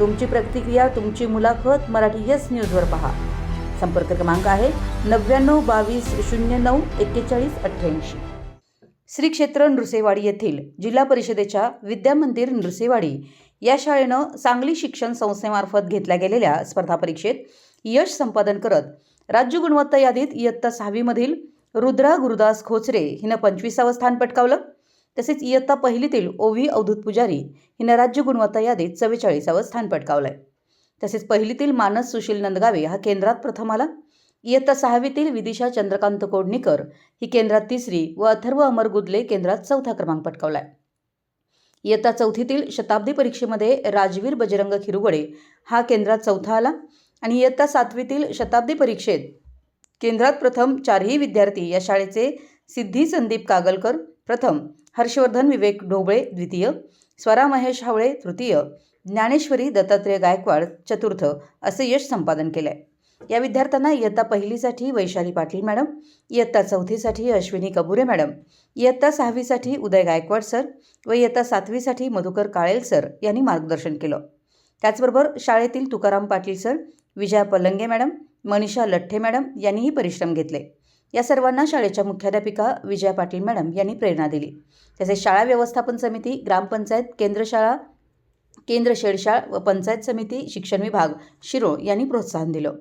तुमची प्रतिक्रिया तुमची मुलाखत मराठी येस न्यूजवर पहा. संपर्क क्रमांक आहे नव्याण्णव बावीस शून्य नऊ एक्केचाळीस अठ्ठ्याऐंशी. श्री क्षेत्र नृसेवाडी येथील जिल्हा परिषदेच्या विद्यामंदिर नृसेवाडी या शाळेनं सांगली शिक्षण संस्थेमार्फत घेतल्या गेलेल्या स्पर्धा परीक्षेत यश संपादन करत राज्य गुणवत्ता यादीत इयत्ता सहावीमधील रुद्रा गुरुदास खोचरे हिनं पंचवीसावं स्थान पटकावलं. तसेच इयत्ता पहिलीतील ओवी अवधूत पुजारी हिनं राज्य गुणवत्ता यादीत चव्वेचाळीसावं स्थान पटकावलंय. तसेच पहिलीतील मानस सुशील नंदगावे हा केंद्रात प्रथम आला. इयत्ता सहावीतील विदिशा चंद्रकांत कोडणीकर ही केंद्रात तिसरी व अथर्व अमर गुदले केंद्रात चौथा क्रमांक पटकावलाय. इयत्ता चौथीतील शताब्दी परीक्षेमध्ये राजवीर बजरंग खिरुगडे हा केंद्रात चौथा आला आणि इयत्ता सातवीतील शताब्दी परीक्षेत केंद्रात प्रथम चारही विद्यार्थी या शाळेचे सिद्धी संदीप कागलकर प्रथम हर्षवर्धन विवेक ढोबळे द्वितीय. स्वरा महेश हावळे तृतीय. ज्ञानेश्वरी दत्तात्रेय गायकवाड चतुर्थ. असे यश संपादन केले या विद्यार्थ्यांना इयत्ता पहिलीसाठी वैशाली पाटील मॅडम इयत्ता चौथीसाठी अश्विनी कबुरे मॅडम इयत्ता सहावीसाठी उदय गायकवाड सर व इयत्ता सातवीसाठी मधुकर काळेल सर यांनी मार्गदर्शन केलं. त्याचबरोबर शाळेतील Tukaram Patil sir Vijaya Palange madam Manisha Latthe madam यांनीही परिश्रम घेतले. या सर्वांना शाळेच्या मुख्याध्यापिका विजया पाटील मॅडम यांनी प्रेरणा दिली. तसेच शाळा व्यवस्थापन समिती ग्रामपंचायत केंद्र शाळा केंद्र शेडशाळ व पंचायत समिती शिक्षण विभाग शिरोळ यांनी प्रोत्साहन दिलं.